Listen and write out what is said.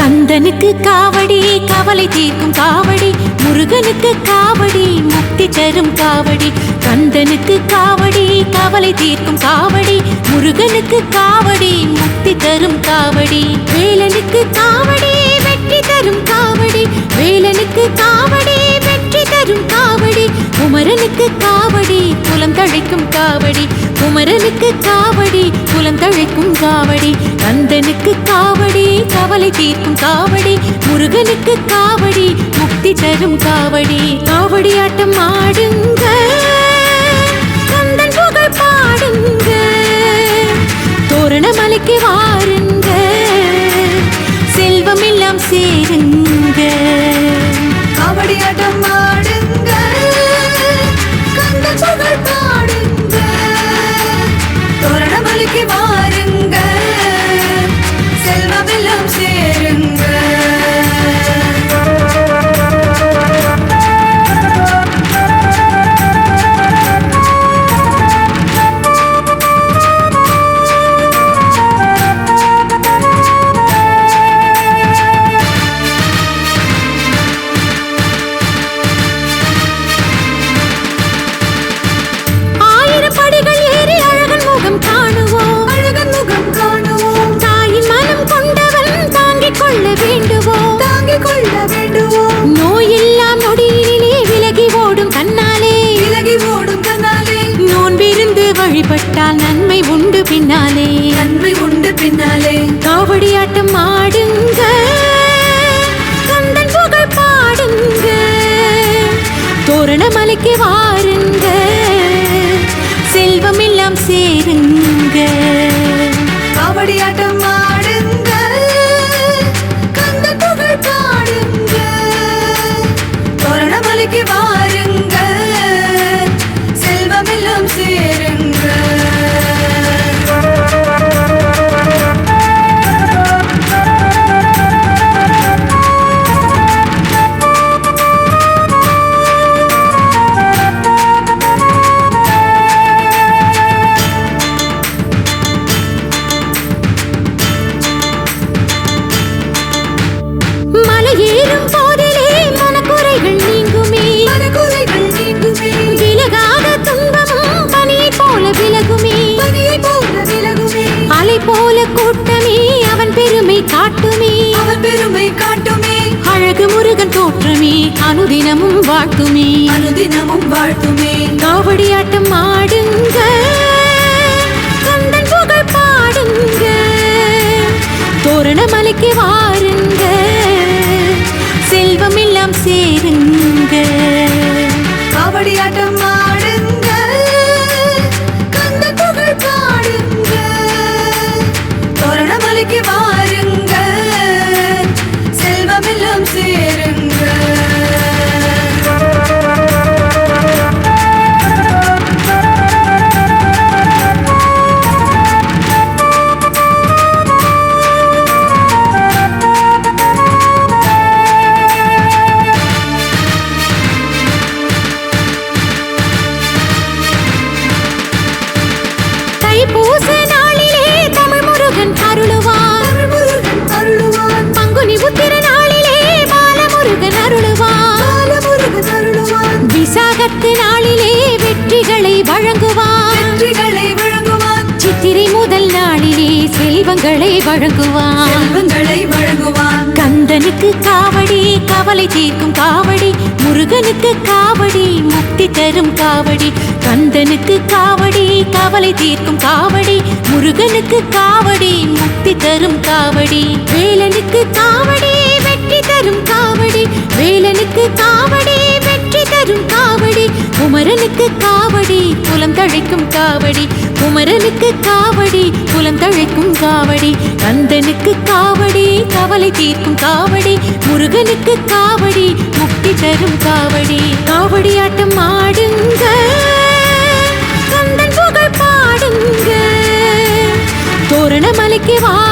கந்தனுக்கு காவடி கவலை தீர்க்கும் காவடி முருகனுக்கு காவடி முக்தி தரும் காவடி. கந்தனுக்கு காவடி கவலை தீர்க்கும் காவடி முருகனுக்கு காவடி முக்தி தரும் காவடி. வேலனுக்கு காவடி வெற்றி தரும் காவடி. வேலனுக்கு காவடி வெற்றி தரும் காவடி. குமரனுக்கு காவடி குலம் தழைக்கும் காவடி. குமரனுக்கு காவடி குலம் தழைக்கும் காவடி. கந்தனுக்கு காவடி கவலை தீர்க்கும் காவடி. முருகனுக்கு காவடி முக்தி தரும் காவடி. காவடி ஆட்டம் ஆடுங்க. கந்தன் புகழ் பாடுங்க. தோரணமலைக்கு வாருங்க. செல்வம் எல்லாம் சேருங்க. காவடி ஆட்டம் ஆடு. நன்மை உண்டு பின்னாலே. காவடியாட்டம் ஆடுங்க. கந்தன் புகழ் பாடுங்க. தோரண மலைக்கு வாருங்க. செல்வம் எல்லாம் சேருங்க. கூட்டமே அவன் பெருமை காட்டுமே. அவன் பெருமை காட்டுமே. அழகு முருகன் தோற்றமே அனுதினமும் வாழ்த்துமே. அனுதினமும் வாழ்த்துமே. காவடியாட்டம் ஆடுங்க. கந்தன் புகழ் பாடுங்க. தோரணமலைக்கு வாருங்க. செல்வம் எல்லாம் சேருங்க. காவடியாட்டம் ஆடுங்க செல்வங்களை வழங்குவான். செல்வங்களை வழங்குவான். கந்தனுக்கு காவடி கவலை தீர்க்கும் காவடி முருகனுக்கு காவடி முக்தி தரும் காவடி. கந்தனுக்கு காவடி கவலை தீர்க்கும் காவடி முருகனுக்கு காவடி முக்தி தரும் காவடி. வேலனுக்கு காவடி வெற்றி தரும் காவடி. வேலனுக்கு காவடி வெற்றி தரும் காவடி. குமரனுக்கு காவடி குலம் தழைக்கும் காவடி. குமரனுக்கு காவடி குலம் தழைக்கும் காவடி. கந்தனுக்கு காவடி கவலை தீர்க்கும் காவடி. முருகனுக்கு காவடி முக்தி தரும் காவடி. காவடி ஆட்டம் ஆடுங்க கந்தன் புகழ் பாடுங்க. தோரண மலைக்கு வா